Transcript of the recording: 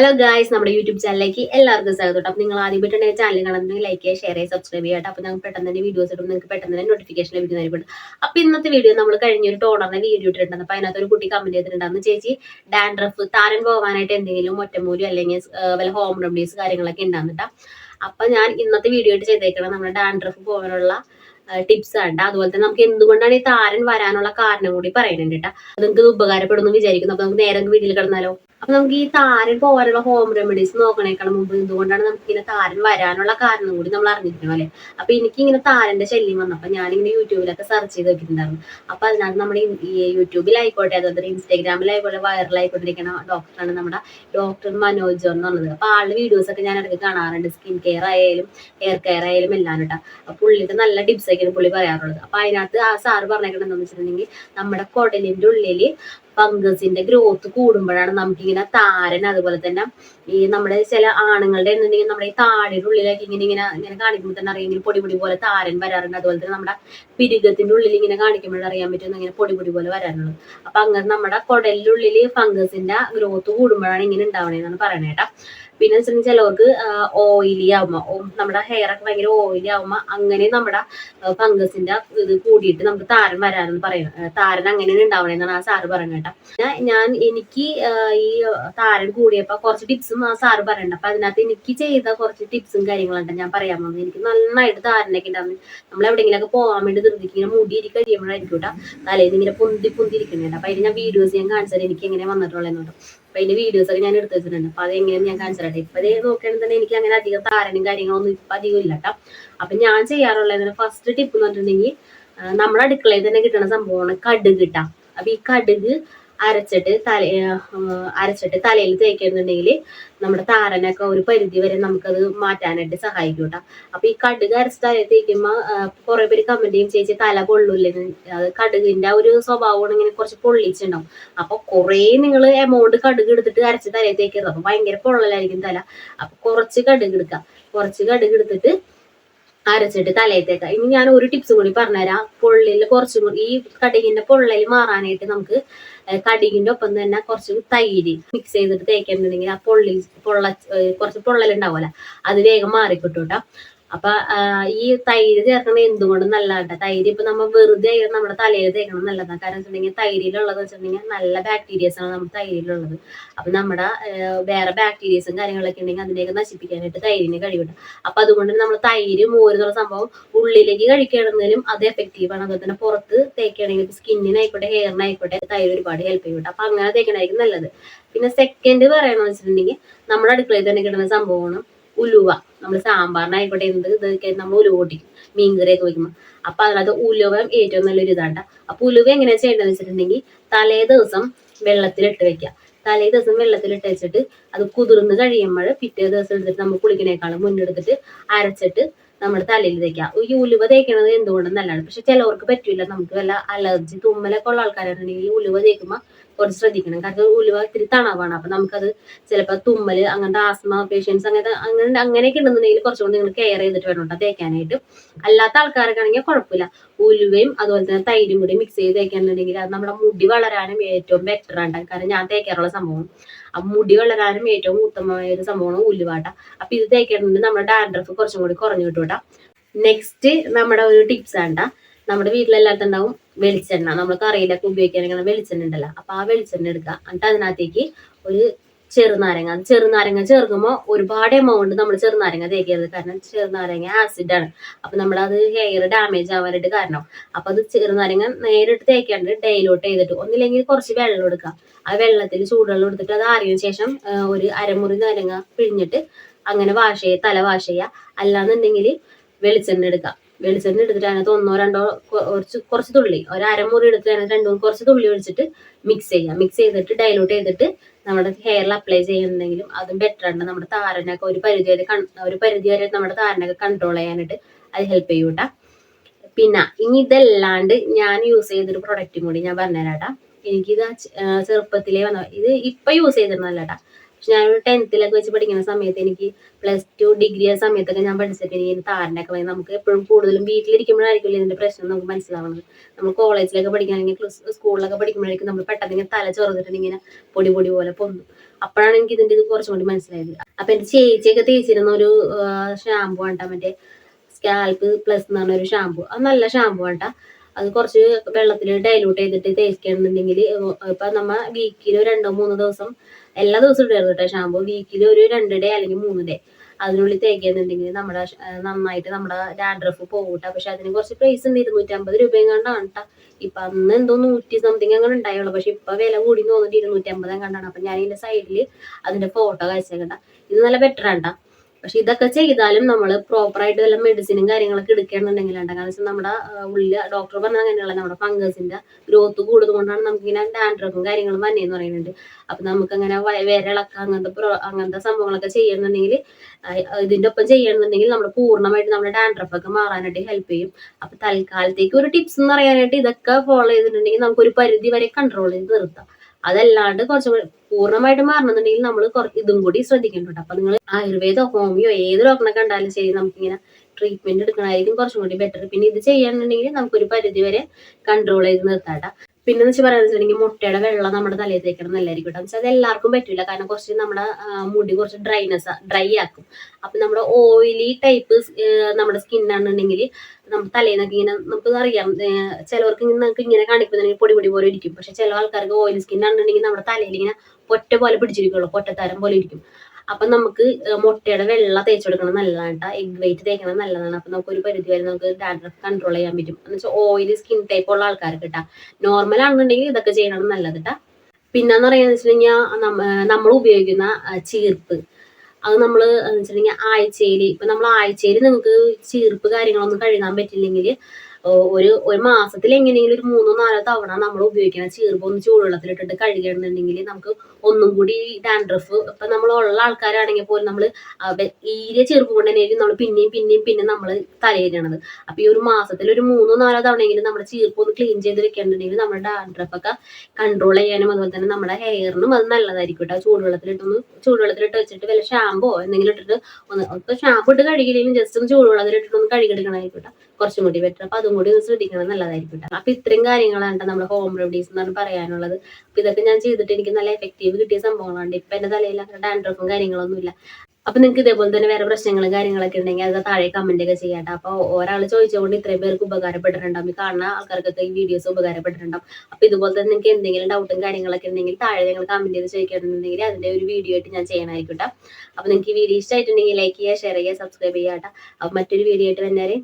Hello guys നമ്മുടെ YouTube ചാനലിലേക്ക് എല്ലാവർക്കും സ്വാഗതം അപ്പൊ നിങ്ങൾ ആദ്യം പോയിട്ടുണ്ടെങ്കിൽ ചാനൽ കാണുന്നുണ്ടെങ്കിൽ ലൈക്ക് ചെയ്യുക ഷെയർ ചെയ്യുക സബ്സ്ക്രൈബ് ചെയ്യുക അപ്പൊ ഞങ്ങൾ പെട്ടെന്ന് തന്നെ വീഡിയോസ് ഇടും. നിങ്ങൾക്ക് പെട്ടെന്ന് തന്നെ നോട്ടിഫിക്കേഷൻ ലഭിക്കുന്ന ലഭിക്കുന്നതായിരിക്കും അപ്പൊ ഇന്നത്തെ വീഡിയോ നമ്മൾ കഴിഞ്ഞ ഒരു ടോണറിന്റെ വീഡിയോ ഇട്ടിട്ടുണ്ട് അപ്പൊ അതിനകത്ത് ഒരു കുട്ടി കമന്റ് ചെയ്തിട്ടുണ്ടായിരുന്നു. ചേച്ചി ഡാൻഡ്രഫ് താരൻ പോകാനായിട്ട് എന്തെങ്കിലും ഒറ്റമൂലി അല്ലെങ്കിൽ വല്ല ഹോം റെമഡീസ് കാര്യങ്ങളൊക്കെ ഉണ്ടാകുന്നുട്ടാ അപ്പൊ ഞാൻ ഇന്നത്തെ വീഡിയോ ആയിട്ട് ചെയ്തേക്കണം നമ്മുടെ ഡാൻഡ്രഫ് പോകാനുള്ള ടിപ്സ് ആണ് അതുപോലെ തന്നെ നമുക്ക് എന്തുകൊണ്ടാണ് ഈ താരൻ വരാനുള്ള കാരണം കൂടി പറയുന്നുണ്ട് കേട്ടോ. നിങ്ങൾക്ക് ഉപകാരപ്പെടുമെന്ന് വിചാരിക്കുന്നു. അപ്പൊ നമുക്ക് നേരം വീട്ടിൽ കിടന്നാലോ? അപ്പൊ നമുക്ക് ഈ താരൻ പോകാനുള്ള ഹോം റെമഡീസ് നോക്കണേക്കാളും മുമ്പ് എന്തുകൊണ്ടാണ് നമുക്ക് ഇങ്ങനെ താരൻ വരാനുള്ള കാരണം കൂടി നമ്മൾ അറിഞ്ഞിരിക്കണം അല്ലെ? അപ്പൊ എനിക്ക് ഇങ്ങനെ താരന്റെ ശല്യം വന്നപ്പോ ഞാനിങ്ങനെ യൂട്യൂബിലൊക്കെ സെർച്ച് ചെയ്ത് നോക്കിയിട്ടുണ്ടായിരുന്നു. അപ്പൊ അതിനകത്ത് നമ്മുടെ ഈ യൂട്യൂബിലായിക്കോട്ടെ അതുപോലെ ഇൻസ്റ്റാഗ്രാമിലായിക്കോട്ടെ വൈറലായിക്കൊണ്ടിരിക്കുന്ന ഡോക്ടറാണ് നമ്മുടെ ഡോക്ടർ മനോജ് എന്ന് പറഞ്ഞത്. അപ്പൊ ആളുടെ വീഡിയോസ് ഒക്കെ ഞാൻ ഇടയ്ക്ക് കാണാറുണ്ട്. സ്കിൻ കെയർ ആയാലും ഹെയർ കെയർ ആയാലും എല്ലാം കേട്ടോ. അപ്പൊ പുള്ളിയുടെ നല്ല ടിപ്സ് ഒക്കെയാണ് പുള്ളി പറയാറുള്ളത്. അപ്പൊ അതിനകത്ത് ആ സാറ് പറഞ്ഞേക്കണം എന്താണെന്ന് വെച്ചിട്ടുണ്ടെങ്കിൽ നമ്മുടെ കുടലിന്റെ ഉള്ളിൽ ഫംഗസിന്റെ ഗ്രോത്ത് കൂടുമ്പോഴാണ് നമുക്കിങ്ങനെ താരൻ അതുപോലെ തന്നെ ഈ നമ്മുടെ ചില ആണുങ്ങളുടെ എന്നുണ്ടെങ്കിൽ നമ്മുടെ ഈ താടിയുടെ ഉള്ളിലേക്ക് ഇങ്ങനെ ഇങ്ങനെ ഇങ്ങനെ കാണിക്കുമ്പോൾ തന്നെ അറിയാം. ഇങ്ങനെ പൊടി പൊടി പോലെ താരൻ വരാറുണ്ട്. അതുപോലെ തന്നെ നമ്മുടെ പിരുകത്തിന്റെ ഉള്ളിൽ ഇങ്ങനെ കാണിക്കുമ്പോൾ അറിയാൻ പറ്റുന്ന ഇങ്ങനെ പൊടിപൊടി പൊടി പോലെ വരാറുള്ളത്. അപ്പൊ അങ്ങനെ നമ്മുടെ കുടലിനുള്ളിൽ ഫംഗസിന്റെ ഗ്രോത്ത് കൂടുമ്പോഴാണ് ഇങ്ങനെ ഉണ്ടാവണേന്നാണ് പറയണേ കേട്ടാ. പിന്നെ വെച്ചിട്ടുണ്ടെങ്കിൽ ചിലവർക്ക് ഓയിലി ആവുമ്പോ നമ്മുടെ ഹെയർ ഒക്കെ ഭയങ്കര ഓയിലി ആവുമ്പോ അങ്ങനെ നമ്മുടെ ഫംഗസിന്റെ ഇത് കൂടിയിട്ട് നമുക്ക് താരൻ വരാനെന്ന് പറയുന്നത് താരൻ അങ്ങനെയാണ് ഉണ്ടാവണേന്നാണ് ആ സാറ് പറയുന്നത് കേട്ടോ. ഞാൻ എനിക്ക് ഈ താരൻ കൂടിയപ്പോ കുറച്ച് ടിപ്സും ആ സാറ് പറയണ്ട അപ്പൊ അതിനകത്ത് എനിക്ക് ചെയ്ത കുറച്ച് ടിപ്സും കാര്യങ്ങളുണ്ട് ഞാൻ പറയാൻ പോകുന്നത് എനിക്ക് നന്നായിട്ട് താരനൊക്കെ ഉണ്ടാവും നമ്മൾ എവിടെയെങ്കിലൊക്കെ പോകാൻ വേണ്ടി ഇങ്ങനെ മുടി ഇരി കഴിയുമ്പോഴായിരിക്കും കേട്ടോ തലേന്ന് ഇങ്ങനെ പൊന്തി പൊന്തി അപ്പൊ അതിന് ഞാൻ വീഡിയോസ് ഞാൻ കാണിച്ചാൽ എനിക്ക് എങ്ങനെ വന്നിട്ടുള്ളതെന്നുണ്ട് അപ്പൊ അതിന്റെ വീഡിയോസ് ഒക്കെ ഞാൻ എടുത്തു വെച്ചിട്ടുണ്ട്. അപ്പൊ അതെങ്ങനെയാണ് ഞാൻ കാണിച്ചു തരട്ടെ. ഇപ്പൊ അത് നോക്കുകയാണെങ്കിൽ തന്നെ എനിക്ക് അങ്ങനെ അധികം താരനും കാര്യങ്ങളൊന്നും ഇപ്പൊ അധികം ഇല്ല കേട്ടോ അപ്പൊ ഞാൻ ചെയ്യാറുള്ളത് ഫസ്റ്റ് ടിപ്പ് എന്ന് പറഞ്ഞിട്ടുണ്ടെങ്കിൽ നമ്മുടെ അടുക്കളയിൽ തന്നെ കിട്ടുന്ന സംഭവമാണ് കടുക് കിട്ടാം അപ്പൊ ഈ കടുക് അരച്ചിട്ട് തല അരച്ചിട്ട് തലയിൽ തേക്കുന്നുണ്ടെങ്കിൽ നമ്മുടെ താരനൊക്കെ ഒരു പരിധി വരെ നമുക്കത് മാറ്റാനായിട്ട് സഹായിക്കും കേട്ടോ അപ്പൊ ഈ കടുക് അരച്ച് തലയിൽ തേക്കുമ്പോ കുറെ പേര് കമന്റ് ചെയ്യും ചേച്ചി തല പൊള്ളൂല്ലേ? അത് കടുകിന്റെ ഒരു സ്വഭാവമാണ് ഇങ്ങനെ കുറച്ച് പൊള്ളിച്ചിട്ടുണ്ടാവും. അപ്പൊ കുറേ നിങ്ങൾ എമൗണ്ട് കടുക് എടുത്തിട്ട് അരച്ച് തലയിൽ തേക്കരുത്. അപ്പൊ ഭയങ്കര പൊള്ളലായിരിക്കും തല. അപ്പൊ കുറച്ച് കടുക് എടുക്കാം. കുറച്ച് കടുക് എടുത്തിട്ട് അരച്ചിട്ട് തലയത്തേക്ക. ഇനി ഞാൻ ഒരു ടിപ്സ് കൂടി പറഞ്ഞുതരാം. പൊള്ളിൽ കുറച്ചും കൂടി ഈ കടുകിന്റെ പൊള്ളൽ മാറാനായിട്ട് നമുക്ക് കടികിന്റെ ഒപ്പം തന്നെ കുറച്ച് തൈര് മിക്സ് ചെയ്തിട്ട് തേക്കുന്നുണ്ടെങ്കിൽ ആ പൊള്ളി പൊള്ള കുറച്ച് പൊള്ളൽ ഉണ്ടാവുമല്ലോ അത് വേഗം മാറിക്കിട്ടും കേട്ടോ അപ്പൊ ഈ തൈര് ചേർക്കണത് എന്തുകൊണ്ടും നല്ലതാണ് തൈര് ഇപ്പൊ നമ്മൾ വെറുതെ ആയിട്ട് നമ്മുടെ തലയിൽ തേക്കണം നല്ലതാണ് കാരണം വെച്ചിട്ടുണ്ടെങ്കിൽ തൈരിലുള്ളത് വെച്ചിട്ടുണ്ടെങ്കിൽ നല്ല ബാക്ടീരിയസ് ആണ് നമ്മുടെ തൈരിലുള്ളത്. അപ്പൊ നമ്മുടെ വേറെ ബാക്ടീരിയസും കാര്യങ്ങളൊക്കെ ഉണ്ടെങ്കിൽ അതിനെയൊക്കെ നശിപ്പിക്കാനായിട്ട് തൈരിന് കഴിവുണ്ട്. അപ്പൊ അതുകൊണ്ട് നമ്മൾ തൈര് മോര് എന്നുള്ള സംഭവം ഉള്ളിലേക്ക് കഴിക്കണമെന്നാലും അത് എഫക്റ്റീവ് ആണ്. അതുപോലെ തന്നെ പുറത്ത് തേക്കുകയാണെങ്കിൽ സ്കിന്നിനായിക്കോട്ടെ ഹെയറിനായിക്കോട്ടെ തൈര് ഒരുപാട് ഹെൽപ്പ് ചെയ്യുന്നുണ്ട് അപ്പൊ അങ്ങനെ തേക്കണായിരിക്കും നല്ലത്. പിന്നെ സെക്കൻഡ് പറയണമെന്ന് വെച്ചിട്ടുണ്ടെങ്കിൽ നമ്മുടെ അടുക്കളയിൽ തന്നെ കിട്ടുന്ന സംഭവമാണ് ഉലുവ. നമ്മൾ സാമ്പാറിനായിക്കോട്ടെ എന്ത് ഇതൊക്കെ നമ്മൾ ഉലുവ പൊട്ടിക്കും. മീൻകറിയൊക്കെ വയ്ക്കുമ്പോൾ അപ്പൊ അതിനകത്ത് ഉലുവ ഏറ്റവും നല്ലൊരു ഇതാണ്ട അപ്പൊ ഉലുവ എങ്ങനെയാ ചെയ്യേണ്ടതെന്ന് വെച്ചിട്ടുണ്ടെങ്കിൽ തലേ ദിവസം വെള്ളത്തിലിട്ട് വെക്കുക തലേ ദിവസം വെള്ളത്തിലിട്ട് വെച്ചിട്ട് അത് കുതിർന്ന് കഴിയുമ്പോൾ പിറ്റേ ദിവസം എടുത്തിട്ട് നമ്മൾ കുളിക്കണേക്കാളും മുന്നെടുത്തിട്ട് അരച്ചിട്ട് നമ്മുടെ തലയിൽ തേക്കാം ഈ ഉലുവ തേക്കണത് എന്തുകൊണ്ടും നല്ലതാണ്. പക്ഷെ ചിലവർക്ക് പറ്റില്ല നമുക്ക് വല്ല അലർജി തുമ്മലൊക്കെ ഉള്ള ആൾക്കാരുണ്ടെങ്കിൽ ഈ ഉലുവ തേക്കുമ്പോൾ കുറച്ച് ശ്രദ്ധിക്കണം. കാരണം ഉലുവ ഇത്തിരി തണവാണ് അപ്പൊ നമുക്കത് ചിലപ്പോൾ തുമ്മൽ അങ്ങനത്തെ ആസ്മ പേഷ്യൻസ് അങ്ങനത്തെ അങ്ങനെ അങ്ങനെയൊക്കെ ഉണ്ടെന്നുണ്ടെങ്കിൽ കുറച്ചുകൂടി നിങ്ങൾ കെയർ ചെയ്തിട്ട് വേണം കേട്ടോ തേക്കാനായിട്ട്. അല്ലാത്ത ആൾക്കാരൊക്കെ ആണെങ്കിൽ കുഴപ്പമില്ല. ഉലുവയും അതുപോലെ തന്നെ തൈരും കൂടി മിക്സ് ചെയ്ത് തേക്കാന്നുണ്ടെങ്കിൽ അത് നമ്മുടെ മുടി വളരാനും ഏറ്റവും ബെറ്റർ ആണ് കാരണം ഞാൻ തേക്കാറുള്ള സംഭവം. ആ മുടി വളരാനും ഏറ്റവും ഉത്തമമായ ഒരു സംഭവമാണ് ഉലുവാട്ട അപ്പൊ ഇത് തേക്കാനുണ്ടെങ്കിൽ നമ്മുടെ ഡാൻഡ്രഫ് കുറച്ചും കൂടി കുറഞ്ഞു കിട്ടും കേട്ടോ നെക്സ്റ്റ് നമ്മുടെ ഒരു ടിപ്സ് ആണ്ട നമ്മുടെ വീട്ടിലെല്ലായിടത്തും ഉണ്ടാവും വെളിച്ചെണ്ണ നമ്മൾ കറിയിലൊക്കെ ഉപയോഗിക്കാനെങ്കിൽ വെളിച്ചെണ്ണ ഉണ്ടല്ലോ. അപ്പൊ ആ വെളിച്ചെണ്ണ എടുക്കുക. എന്നിട്ട് അതിനകത്തേക്ക് ഒരു ചെറുനാരങ്ങ അത് ചെറുനാരങ്ങ ചേർക്കുമ്പോൾ ഒരുപാട് എമൗണ്ട് നമ്മൾ ചെറുനാരങ്ങ തേക്കരുത്. കാരണം ചെറുനാരങ്ങ ആസിഡ് ആണ്. അപ്പൊ അത് ഹെയർ ഡാമേജ് ആവാനായിട്ട് കാരണം. അപ്പൊ അത് ചെറുനാരങ്ങ നേരിട്ട് തേക്കാണ്ട് ഡെയിലോട്ട് ചെയ്തിട്ട് ഒന്നില്ലെങ്കിൽ കുറച്ച് വെള്ളം എടുക്കുക. ആ വെള്ളത്തിൽ ചൂടുവെള്ളം എടുത്തിട്ട് അത് ആറിയതിനു ശേഷം ഒരു അരമുറി നാരങ്ങ പിഴിഞ്ഞിട്ട് അങ്ങനെ വാഷ് ചെയ്യുക തല വാഷ് ചെയ്യുക. അല്ലാന്നുണ്ടെങ്കിൽ വെളിച്ചെണ്ണ എടുക്കുക. വെളിച്ചെണ്ണ എടുത്തിട്ട് അതിനകത്ത് ഒന്നോ രണ്ടോ കുറച്ച് കുറച്ച് തുള്ളി ഒരു അരമുറി എടുത്തിട്ട് അതിനകത്ത് രണ്ടു മൂന്ന് കുറച്ച് തുള്ളി ഒഴിച്ചിട്ട് മിക്സ് ചെയ്യുക. മിക്സ് ചെയ്തിട്ട് ഡൈലൂട്ട് ചെയ്തിട്ട് നമ്മുടെ ഹെയറിൽ അപ്ലൈ ചെയ്യുന്നുണ്ടെങ്കിലും അതും ബെറ്റർ ആണ്. നമ്മുടെ താരനൊക്കെ ഒരു പരിധി വരെ ഒരു പരിധി വരെ നമ്മുടെ താരനൊക്കെ കൺട്രോൾ ചെയ്യാനായിട്ട് അത് ഹെൽപ്പ് ചെയ്യൂട്ടാ പിന്നെ ഇനി ഇതല്ലാണ്ട് ഞാൻ യൂസ് ചെയ്തൊരു പ്രൊഡക്റ്റും കൂടി ഞാൻ പറഞ്ഞുതരാട്ടാ എനിക്കിത് ചെറുപ്പത്തിലേ വന്ന ഇത് ഇപ്പൊ യൂസ് ചെയ്തിരുന്നല്ലട്ടാ പക്ഷെ ഞാൻ ടെൻത്തിലൊക്കെ വെച്ച് പഠിക്കുന്ന സമയത്ത് എനിക്ക് പ്ലസ് ടു ഡിഗ്രി ആ സമയത്തൊക്കെ ഞാൻ പഠിച്ചപ്പോൾ എനിക്ക് താരനൊക്കെ വന്ന് നമുക്ക് എപ്പോഴും കൂടുതലും വീട്ടിലിരിക്കുമ്പോഴായിരിക്കും ഇതിന്റെ പ്രശ്നം നമുക്ക് മനസ്സിലാവുന്നത്. നമ്മൾ കോളേജിലൊക്കെ പഠിക്കുകയാണെങ്കിൽ സ്കൂളിലൊക്കെ പഠിക്കുമ്പോഴായിരിക്കും നമ്മൾ പെട്ടെന്ന് ഇങ്ങനെ തല ചൊറന്നിട്ട് ഇങ്ങനെ പൊടി പൊടി പോലെ പൊന്നു അപ്പോഴാണ് എനിക്ക് ഇതിന്റെ ഇത് കുറച്ചും കൂടി മനസ്സിലായത്. അപ്പൊ എന്റെ ചേച്ചിയൊക്കെ തേച്ചിരുന്ന ഒരു ഷാമ്പു ആണ്ടാ മറ്റേ സ്കാൽപ്പ് പ്ലസ് എന്ന് പറഞ്ഞ ഒരു ഷാമ്പു അത് നല്ല ഷാമ്പു ആണ്ടാ അത് കുറച്ച് വെള്ളത്തിൽ ഡൈലൂട്ട് ചെയ്തിട്ട് തേക്കുകയാണെന്നുണ്ടെങ്കിൽ ഇപ്പൊ നമ്മ വീക്കിൽ രണ്ടോ മൂന്നോ ദിവസം എല്ലാ ദിവസവും ഇടായിരുന്നു കേട്ടോ ഷാമ്പു വീക്കിൽ ഒരു രണ്ട് ഡേ അല്ലെങ്കിൽ മൂന്ന് ഡേ അതിനുള്ളിൽ തേക്കുന്നുണ്ടെങ്കിൽ നമ്മുടെ നന്നായിട്ട് നമ്മുടെ ഡാൻഡ്രഫ് പോകൂട്ട പക്ഷെ അതിന് കുറച്ച് പ്രൈസ് ഉണ്ട്. ഇരുന്നൂറ്റമ്പത് രൂപയും കണ്ടാണ് കേട്ടോ ഇപ്പൊ അന്ന് എന്തോ നൂറ്റി സംതിങ് അങ്ങനെ ഉണ്ടായുള്ളൂ. പക്ഷെ ഇപ്പൊ വില കൂടി തോന്നിട്ട് ഇരുന്നൂറ്റി അമ്പത് കണ്ടാണ്. അപ്പൊ ഞാൻ ഇതിന്റെ സൈഡിൽ അതിന്റെ ഫോട്ടോ കഴിച്ചേക്കണ്ട ഇത് നല്ല ബെറ്റർ ആണ്ടാ പക്ഷെ ഇതൊക്കെ ചെയ്താലും നമ്മൾ പ്രോപ്പറായിട്ട് വല്ല മെഡിസിനും കാര്യങ്ങളൊക്കെ എടുക്കണമെന്നുണ്ടെങ്കിൽ ഉണ്ട് കാരണം വെച്ചാൽ നമ്മുടെ ഉള്ളിൽ ഡോക്ടർ പറഞ്ഞ അങ്ങനെയുള്ള നമ്മുടെ ഫംഗസിന്റെ ഗ്രോത്ത് കൂടുന്നത് കൊണ്ടാണ് നമുക്കിങ്ങനെ ഡാൻഡ്രഫും കാര്യങ്ങളും വന്നേന്ന് പറയുന്നുണ്ട്. അപ്പൊ നമുക്ക് അങ്ങനെ വിരളൊക്കെ അങ്ങനത്തെ അങ്ങനത്തെ സംഭവങ്ങളൊക്കെ ചെയ്യണമെന്നുണ്ടെങ്കിൽ ഇതിന്റെ ഒപ്പം ചെയ്യണമെന്നുണ്ടെങ്കിൽ നമ്മൾ പൂർണമായിട്ട് നമ്മുടെ ഡാൻഡ്രഫ് ഒക്കെ മാറാനായിട്ട് ഹെൽപ്പ് ചെയ്യും. അപ്പൊ തൽക്കാലത്തേക്ക് ഒരു ടിപ്സ് എന്ന് പറയാനായിട്ട് ഇതൊക്കെ ഫോളോ ചെയ്തിട്ടുണ്ടെങ്കിൽ നമുക്ക് ഒരു പരിധി വരെ കൺട്രോൾ ചെയ്ത് നിർത്താം. അതല്ലാണ്ട് കുറച്ചും പൂർണമായിട്ട് മാറണമെന്നുണ്ടെങ്കിൽ നമ്മൾ കുറച്ച് ഇതും കൂടി ശ്രദ്ധിക്കേണ്ടതുണ്ട്. അപ്പൊ നിങ്ങൾ ആയുർവേദോ ഹോമിയോ ഏത് ഡോക്ടറെ കണ്ടാലും ശരി നമുക്കിങ്ങനെ ട്രീറ്റ്മെന്റ് എടുക്കണമായിരിക്കും കുറച്ചും കൂടി ബെറ്റർ പിന്നെ ഇത് ചെയ്യണമെന്നുണ്ടെങ്കിൽ നമുക്കൊരു പരിധി വരെ കൺട്രോൾ ചെയ്ത് നിർത്താട്ടാ. പിന്നെ വെച്ച് പറയാന്ന് വെച്ചിട്ടുണ്ടെങ്കിൽ മുട്ടയുടെ വെള്ളം നമ്മുടെ തലയിൽ തേക്കണം നല്ലതായിരിക്കും കേട്ടോ. അത് എല്ലാവർക്കും പറ്റില്ല കാരണം കുറച്ച് നമ്മുടെ മുടി കുറച്ച് ഡ്രൈനെസ് ഡ്രൈ ആക്കും. അപ്പൊ നമ്മുടെ ഓയിലി ടൈപ്പ് നമ്മുടെ സ്കിന്നാണെന്നുണ്ടെങ്കിൽ നമ്മുടെ തലയിൽ നിന്നൊക്കെ ഇങ്ങനെ നമുക്ക് അറിയാം. ചിലവർക്ക് നമുക്ക് ഇങ്ങനെ കാണിക്കുന്നുണ്ടെങ്കിൽ പൊടി പൊടി പോലെ ഇരിക്കും. പക്ഷെ ചില ആൾക്കാർക്ക് ഓയിൽ സ്കിൻ ആണെന്നുണ്ടെങ്കിൽ നമ്മുടെ തലയിൽ ഇങ്ങനെ പൊറ്റ പോലെ പിടിച്ചിരിക്കുള്ളൂ പൊറ്റത്താരം പോലെ ഇരിക്കും. അപ്പൊ നമുക്ക് മുട്ടയുടെ വെള്ള തേച്ച് കൊടുക്കണം നല്ലതാണ് എഗ് വെയിറ്റ് തേക്കണം നല്ലതാണ്. അപ്പൊ നമുക്ക് ഒരു പരിധി വരെ നമുക്ക് ഡാൻഡ്രഫ് കൺട്രോൾ ചെയ്യാൻ പറ്റും. എന്ന് വെച്ചാൽ ഓയിലി സ്കിൻ ടൈപ്പ് ഉള്ള ആൾക്കാർക്ക് കേട്ടാ നോർമൽ ആണെന്നുണ്ടെങ്കിൽ ഇതൊക്കെ ചെയ്യണം നല്ലത് കേട്ടാ പിന്നെന്ന് പറയുന്നത് വെച്ചിട്ടുണ്ടെങ്കിൽ നമ്മൾ ഉപയോഗിക്കുന്ന ചീർപ്പ്. അത് നമ്മൾ വെച്ചിട്ടുണ്ടെങ്കിൽ ആഴ്ചയിൽ ഇപ്പൊ നമ്മൾ ആഴ്ചയിൽ നിങ്ങൾക്ക് ചീർപ്പ് കാര്യങ്ങളൊന്നും കഴുകാൻ പറ്റില്ലെങ്കിൽ ഒരു ഒരു മാസത്തിൽ എങ്ങനെയെങ്കിലും ഒരു മൂന്നോ നാലോ തവണ നമ്മൾ ഉപയോഗിക്കുന്ന ചീർപ്പ് ഒന്ന് ചൂടുവെള്ളത്തിലിട്ടിട്ട് കഴുകണമെന്നുണ്ടെങ്കിൽ നമുക്ക് ഒന്നും കൂടി ഡാൻഡ്രഫ് ഇപ്പൊ നമ്മൾ ഉള്ള ആൾക്കാരാണെങ്കിൽ പോലും നമ്മൾ ഈരിയ ചെറുപ്പ് കൊണ്ട് നമ്മൾ പിന്നെയും പിന്നെയും പിന്നെ നമ്മൾ തലയിരണത് അപ്പൊ ഈ ഒരു മാസത്തിൽ ഒരു മൂന്നോ നാലോ തവണയെങ്കിലും നമ്മുടെ ചീർപ്പ് ഒന്ന് ക്ലീൻ ചെയ്ത് വെക്കണമെന്നുണ്ടെങ്കിൽ നമ്മുടെ ഡാൻഡ്രഫ് ഒക്കെ കൺട്രോൾ ചെയ്യാനും അതുപോലെ തന്നെ നമ്മുടെ ഹെയറിനും അത് നല്ലതായിരിക്കും കേട്ടോ. ചൂടുവെള്ളത്തിലിട്ടൊന്ന് ചൂടുവെള്ളത്തിലിട്ട് വെച്ചിട്ട് വല്ല ഷാമ്പോ എന്തെങ്കിലും ഇട്ടിട്ട് ഒന്ന് ഇപ്പൊ ഷാമ്പു ഇട്ട് കഴുകിയില്ലെങ്കിലും ജസ്റ്റ് ഒന്ന് ചൂടുവെള്ളത്തിലിട്ടിട്ട് ഒന്ന് കഴുകിയെടുക്കണമായിരിക്കും കേട്ടോ. കുറച്ചും കൂടി ബെറ്റർ അപ്പൊ അതും കൂടി ഒന്ന് ശ്രദ്ധിക്കണം നല്ലതായിരിക്കും കേട്ടോ അപ്പൊ ഇത്രയും കാര്യങ്ങളാണ് നമ്മുടെ ഹോം റെമഡീസ് എന്നാണ് പറയാനുള്ളത്. അപ്പൊ ഇതൊക്കെ ഞാൻ ചെയ്തിട്ട് എനിക്ക് നല്ല എഫക്റ്റീവ് കിട്ടിയ സംഭവങ്ങളുണ്ട് ഇപ്പൊ എന്റെ തലയിൽ അങ്ങനെ ഡാൻഡ്രഫും കാര്യങ്ങളൊന്നും ഇല്ല. അപ്പൊ നിങ്ങൾക്ക് ഇതേപോലെ തന്നെ വേറെ പ്രശ്നങ്ങളും കാര്യങ്ങളൊക്കെ ഉണ്ടെങ്കിൽ അത് താഴെ കമന്റ് ഒക്കെ ചെയ്യാട്ടോ അപ്പൊ ഒരാൾ ചോദിച്ചുകൊണ്ട് ഇത്രയും പേർക്ക് ഉപകാരപ്പെട്ടിട്ടുണ്ടാവും. ഈ കാണുന്ന ആൾക്കാർക്കൊക്കെ ഈ വീഡിയോസ് ഉപകാരപ്പെട്ടിട്ടുണ്ടാവും. അപ്പൊ ഇതുപോലെ തന്നെ നിങ്ങൾക്ക് എന്തെങ്കിലും ഡൗട്ടും കാര്യങ്ങളൊക്കെ ഉണ്ടെങ്കിൽ താഴെ നിങ്ങൾ കമന്റ് ചെയ്ത് ചോദിക്കണമെന്നുണ്ടെങ്കിൽ അതിന്റെ ഒരു വീഡിയോ ആയിട്ട് ഞാൻ ചെയ്യണമായിരിക്കും അപ്പൊ നിങ്ങൾക്ക് ഈ വീഡിയോ ഇഷ്ടമായിട്ടുണ്ടെങ്കിൽ ലൈക്ക് ചെയ്യുക ഷെയർ ചെയ്യുക സബ്സ്ക്രൈബ് ചെയ്യാട്ടോ അപ്പൊ മറ്റൊരു വീഡിയോ ആയിട്ട് വന്നേരെ